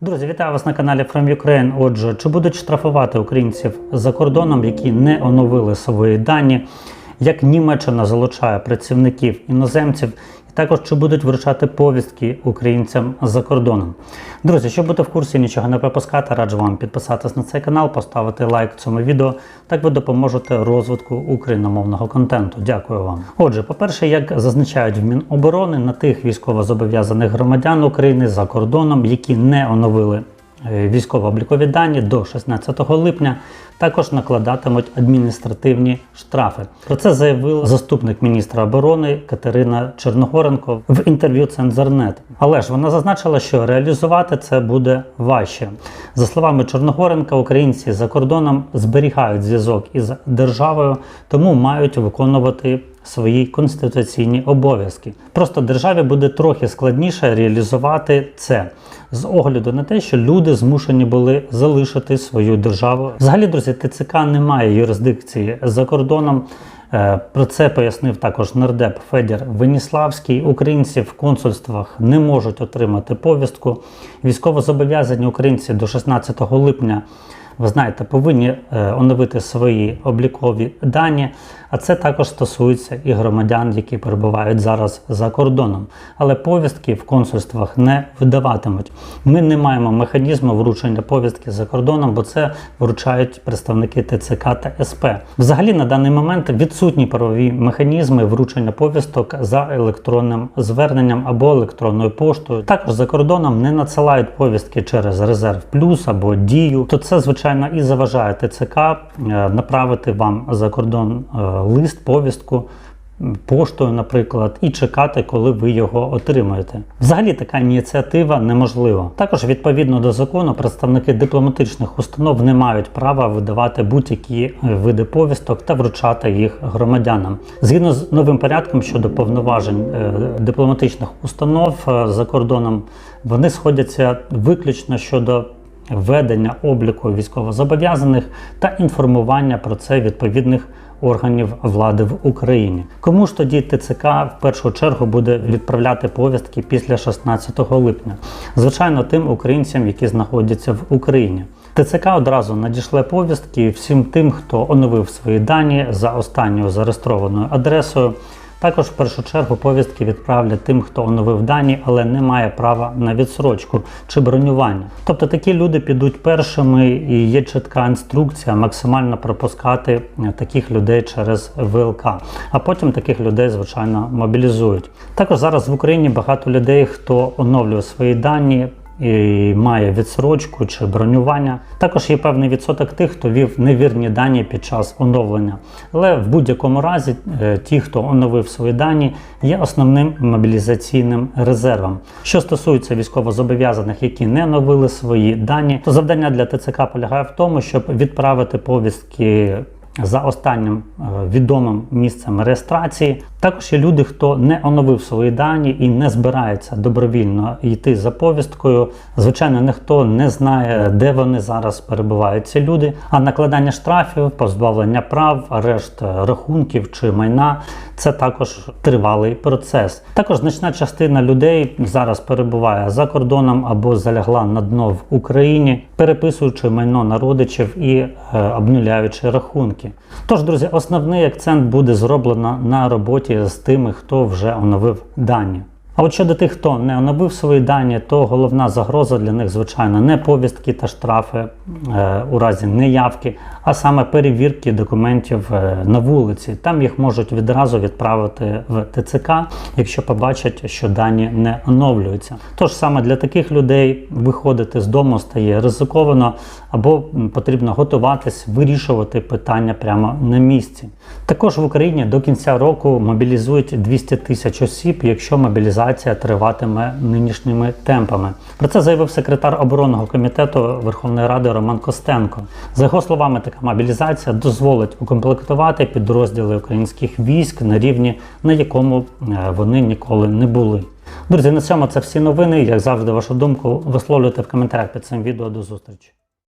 Друзі, вітаю вас на каналі From Ukraine. Отже, чи будуть штрафувати українців за кордоном, які не оновили свої дані? Як Німеччина залучає працівників іноземців, і також чи будуть вручати повістки українцям за кордоном? Друзі, щоб бути в курсі, нічого не пропускати, раджу вам підписатись на цей канал, поставити лайк цьому відео. Так ви допоможете розвитку україномовного контенту. Дякую вам. Отже, по-перше, як зазначають в Міноборони, на тих військовозобов'язаних громадян України за кордоном, які не оновили військово-облікові дані до 16 липня, також накладатимуть адміністративні штрафи. Про це заявив заступник міністра оборони Катерина Черногоренко в інтерв'ю Цензорнет. Але ж вона зазначила, що реалізувати це буде важче. За словами Чорногоренка, українці за кордоном зберігають зв'язок із державою, тому мають виконувати свої конституційні обов'язки. Просто державі буде трохи складніше реалізувати це з огляду на те, що люди змушені були залишити свою державу. Взагалі, друзі, ТЦК не має юрисдикції за кордоном. Е, Про це пояснив також нардеп Федір Веніславський. Українці в консульствах не можуть отримати повістку. Військовозобов'язані українці до 16 липня. Ви знаєте, повинні е, оновити свої облікові дані, а це також стосується і громадян, які перебувають зараз за кордоном. Але повістки в консульствах не видаватимуть. Ми не маємо механізму вручення повістки за кордоном, бо це вручають представники ТЦК та СП. Взагалі на даний момент відсутні правові механізми вручення повісток за електронним зверненням або електронною поштою. Також за кордоном не надсилають повістки через резерв плюс або дію. То це звичайно і заважає ТЦК е, направити вам за кордон е, лист, повістку. Поштою, наприклад, і чекати, коли ви його отримаєте. Взагалі така ініціатива неможлива. Також відповідно до закону представники дипломатичних установ не мають права видавати будь-які е, види повісток та вручати їх громадянам. Згідно з новим порядком щодо повноважень дипломатичних установ за кордоном, вони сходяться виключно щодо ведення обліку військовозобов'язаних та інформування про це відповідних органів влади в Україні. Кому ж тоді ТЦК в першу чергу буде відправляти повістки після 16 липня? Звичайно, тим українцям, які знаходяться в Україні. ТЦК одразу надішле повістки всім тим, хто оновив свої дані за останньою зареєстрованою адресою. Також в першу чергу повістки відправлять тим, хто оновив дані, але не має права на відсрочку чи бронювання. Тобто такі люди підуть першими, і є чітка інструкція максимально пропускати е, таких людей через ВЛК. А потім таких людей, звичайно, мобілізують. Також зараз в Україні багато людей, хто оновлює свої дані і має відсрочку чи бронювання. Також є певний відсоток тих, хто вів невірні дані під час оновлення. Але в будь-якому разі е, ті, хто оновив свої дані, є основним мобілізаційним резервом. Що стосується військовозобов'язаних, які не оновили свої дані, то завдання для ТЦК полягає в тому, щоб відправити повістки. За останнім е, відомим місцем реєстрації також є люди, хто не оновив свої дані і не збирається добровільно йти за повісткою. Звичайно, ніхто не знає, де вони зараз перебувають ці люди. А накладання штрафів, позбавлення прав, арешт рахунків чи майна це також тривалий процес. Також значна частина людей зараз перебуває за кордоном або залягла на дно в Україні, переписуючи майно на родичів і е, обнуляючи рахунки. Тож, друзі, основний акцент буде зроблено на роботі з тими, хто вже оновив дані. А от щодо тих, хто не оновив свої дані, то головна загроза для них, звичайно, не повістки та штрафи е, у разі неявки, а саме перевірки документів е, на вулиці. Там їх можуть відразу відправити в ТЦК, якщо побачать, що дані не оновлюються. Тож саме для таких людей виходити з дому стає ризиковано або потрібно готуватись вирішувати питання прямо на місці. Також в Україні до кінця року мобілізують 200 тисяч осіб, якщо мобілізація триватиме нинішніми темпами. Про це заявив секретар оборонного комітету Верховної Ради Роман Костенко. За його словами, така мобілізація дозволить укомплектувати підрозділи українських військ на рівні, на якому е, вони ніколи не були. Друзі, на цьому це всі новини. Як завжди, вашу думку висловлюйте в коментарях під цим відео. До зустрічі.